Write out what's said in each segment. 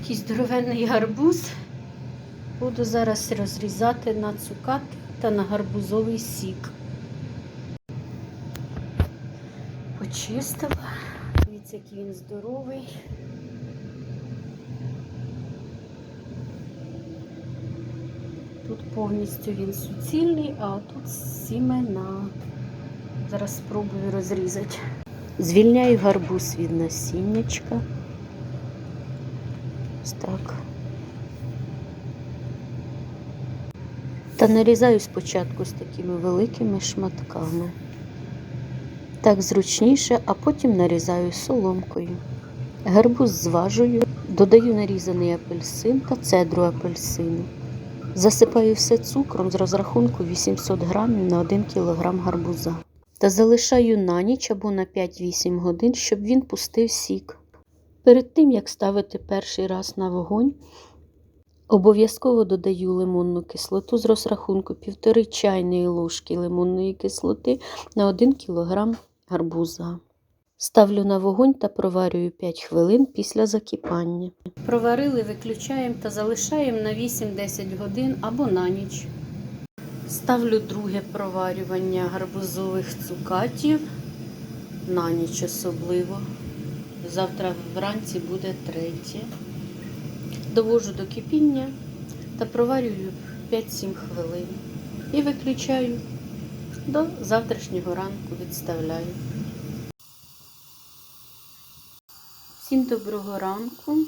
Такий здоровенний гарбуз. Буду зараз розрізати на цукати та на гарбузовий сік. Почистила. Дивіться, який він здоровий. Тут повністю він суцільний, а тут сімена. Зараз спробую розрізати. Звільняю гарбуз від насіннячка. Ось так. Та нарізаю спочатку з такими великими шматками. Так зручніше, а потім нарізаю соломкою. Гарбуз зважую, додаю нарізаний апельсин та цедру апельсину. Засипаю все цукром з розрахунку 800 грамів на 1 кг гарбуза. Та залишаю на ніч або на 5-8 годин, щоб він пустив сік. Перед тим, як ставити перший раз на вогонь, обов'язково додаю лимонну кислоту з розрахунку 1,5 чайної ложки лимонної кислоти на 1 кг гарбуза. Ставлю на вогонь та проварюю 5 хвилин після закипання. Проварили, виключаємо та залишаємо на 8-10 годин або на ніч. Ставлю друге проварювання гарбузових цукатів на ніч особливо. Завтра вранці буде третє. Довожу до кипіння та проварюю 5-7 хвилин. І виключаю до завтрашнього ранку відставляю. Всім доброго ранку.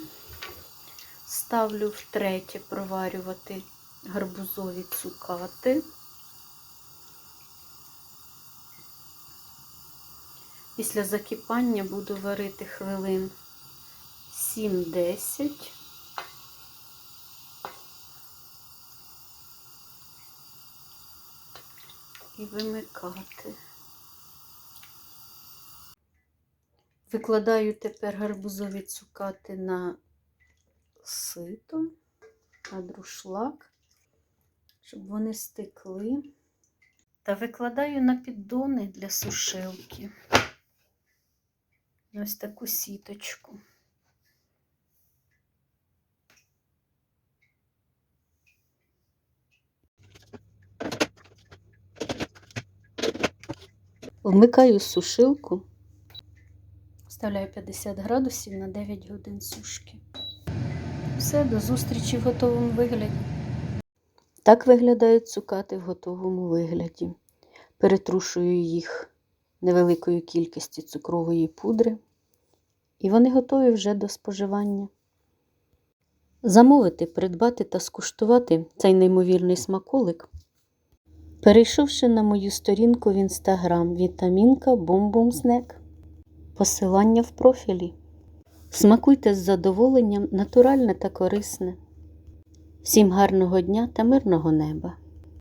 Ставлю втретє проварювати гарбузові цукати. Після закипання буду варити хвилин 7-10. І вимикати. Викладаю тепер гарбузові цукати на сито, на друшлак, щоб вони стекли. Та викладаю на піддони для сушилки. Ось таку сіточку. Вмикаю сушилку. Вставляю 50 градусів на 9 годин сушки. Все, до зустрічі в готовому вигляді. Так виглядають цукати в готовому вигляді. Перетрушую їх невеликою кількістю цукрової пудри, і вони готові вже до споживання. Замовити, придбати та скуштувати цей неймовірний смаколик, перейшовши на мою сторінку в інстаграм Вітамінка Бум-Бум Снек. Посилання в профілі. Смакуйте з задоволенням натуральне та корисне. Всім гарного дня та мирного неба!